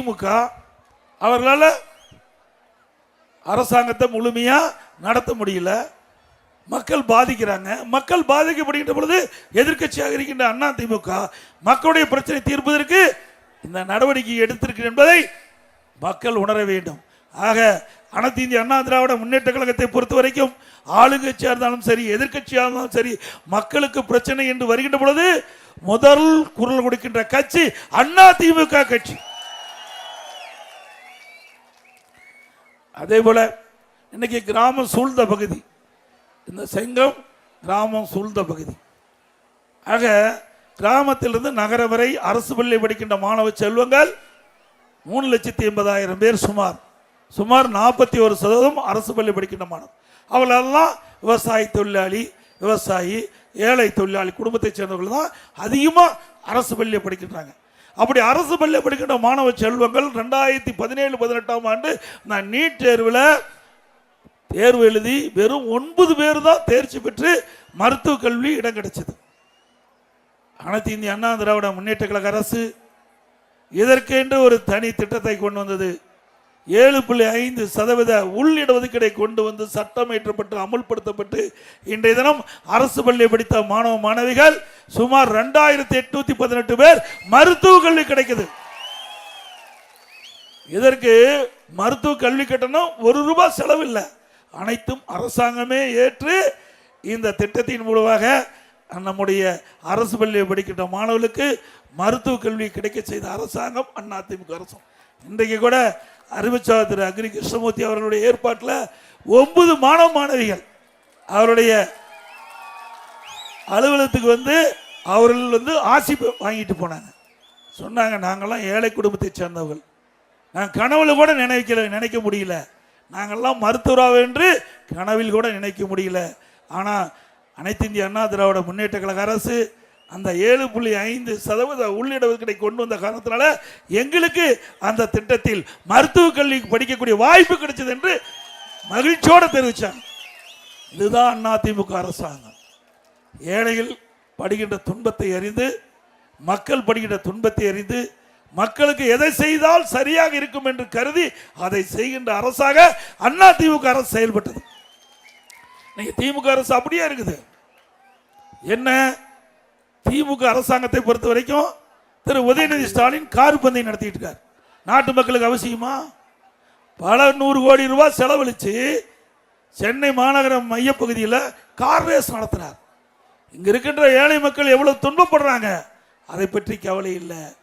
திமுக அவர்களால் அரசாங்கத்தை முழுமையாக நடத்த முடியல. மக்கள் பாதிக்கிறாங்க. மக்கள் பாதிக்கப்படுகின்ற பொழுது எதிர்கட்சியாக இருக்கின்ற அண்ணா திமுக மக்களுடைய பிரச்சனை தீர்ப்பதற்கு இந்த நடவடிக்கை எடுத்திருக்கு என்பதை மக்கள் உணர வேண்டும். ஆக அனைத்து இந்திய அண்ணா திராவிட முன்னேற்ற கழகத்தை பொறுத்த வரைக்கும் ஆளுங்கட்சியாக இருந்தாலும் சரி எதிர்கட்சியாக இருந்தாலும் சரி மக்களுக்கு பிரச்சனை என்று வருகின்ற பொழுது முதல் குரல் கொடுக்கின்ற கட்சி அண்ணா திமுக கட்சி. அதே போல இன்னைக்கு கிராமம் சூழ்ந்த பகுதி. இந்த செங்கம் கிராமம் சூழ்ந்த பகுதி. ஆக கிராமத்திலிருந்து நகரம் வரை அரசு பள்ளி படிக்கின்ற மாணவ செல்வங்கள் மூணு லட்சத்தி எண்பதாயிரம் பேர் சுமார். சுமார் நாற்பத்தி ஒரு சதவீதம் அரசு பள்ளி படிக்கின்ற மாணவர். அவளெல்லாம் விவசாய தொழிலாளி விவசாயி ஏழை தொழிலாளி குடும்பத்தைச் சேர்ந்தவர்கள் தான் அதிகமாக அரசு பள்ளியை படிக்கின்றாங்க. அப்படி அரசு பள்ளியில் படிக்கின்ற மாணவ செல்வங்கள் ரெண்டாயிரத்தி பதினேழு பதினெட்டாம் ஆண்டு நான் நீட் தேர்வில் தேர்வு எழுதி வெறும் ஒன்பது பேர் தான் தேர்ச்சி பெற்று மருத்துவ கல்வி இடம் கிடைச்சது. அனைத்து இந்திய அண்ணா திராவிட முன்னேற்ற கழக அரசு இதற்கென்று ஒரு தனி திட்டத்தை கொண்டு வந்தது. ஏழு புள்ளி ஐந்து சதவீத உள் இடஒதுக்கீடை கொண்டு வந்து சட்டம் இயற்றப்பட்டு அமுல்படுத்தப்பட்டு இன்றைய தினம் அரசு பள்ளியை படித்த மாணவ மாணவிகள் சுமார் ரெண்டாயிரத்தி எட்நூத்தி பதினெட்டு பேர் மருத்துவ கல்வி கிடைக்குது. இதற்கு மருத்துவ கல்வி கட்டணம் ஒரு ரூபாய் செலவில்லை. அனைத்தும் அரசாங்கமே ஏற்று இந்த திட்டத்தின் மூலமாக நம்முடைய அரசு பள்ளியை படிக்கின்ற மாணவர்களுக்கு மருத்துவ கல்வி கிடைக்க செய்த அரசாங்கம் அதிமுக அரசும் இன்றைக்கு கூட அறிவிச்சார் திரு அக்ரி கிருஷ்ணமூர்த்தி அவர்களுடைய ஏற்பாட்டில் ஒன்பது மாணவ மாணவிகள் அவருடைய அலுவலகத்துக்கு வந்து அவர்கள் வந்து ஆசி வாங்கிட்டு போனாங்க. சொன்னாங்க நாங்கள்லாம் ஏழை குடும்பத்தை சேர்ந்தவர்கள். நான் கனவுல கூட நினைக்கல நினைக்க முடியல. நாங்கள்லாம் மருத்துவராக என்று கனவில் கூட நினைக்க முடியல. ஆனால் அனைத்து இந்திய அண்ணா திராவிட முன்னேற்ற கழக அரசு அந்த ஏழு புள்ளி ஐந்து சதவீத உள்ளிடஒதுக்கீடை கொண்டு வந்த காரணத்தினால எங்களுக்கு அந்த திட்டத்தில் மருத்துவ கல்வி படிக்கக்கூடிய வாய்ப்பு கிடைச்சது என்று மகிழ்ச்சியோடு தெரிவித்தாங்க இதுதான் அதிமுக அரசாங்கம். ஏழைகள் படுகின்ற துன்பத்தை அறிந்து மக்கள் படுகின்ற துன்பத்தை அறிந்து மக்களுக்கு எதை செய்தால் சரியாக இருக்கும் என்று கருதி அதை செய்கின்ற அரசாக அண்ணா திமுக அரசு செயல்பட்டது. நீங்க திமுக அரசு அப்படியே இருக்குது. என்ன? திமுக அரசாங்கத்தை பொறுத்த வரைக்கும் திரு உதயநிதி ஸ்டாலின் கார் பந்தயம் நடத்திட்டு இருக்கார். நாட்டு மக்களுக்கு அவசியமா? பல நூறு கோடி ரூபாய் செலவழிச்சு சென்னை மாநகர மையப்பகுதியில் கார் ரேஸ் நடத்துறார். இங்க இருக்கின்ற ஏழை மக்கள் எவ்வளவு துன்பப்படுறாங்க? அதை பற்றி கவலை இல்லை.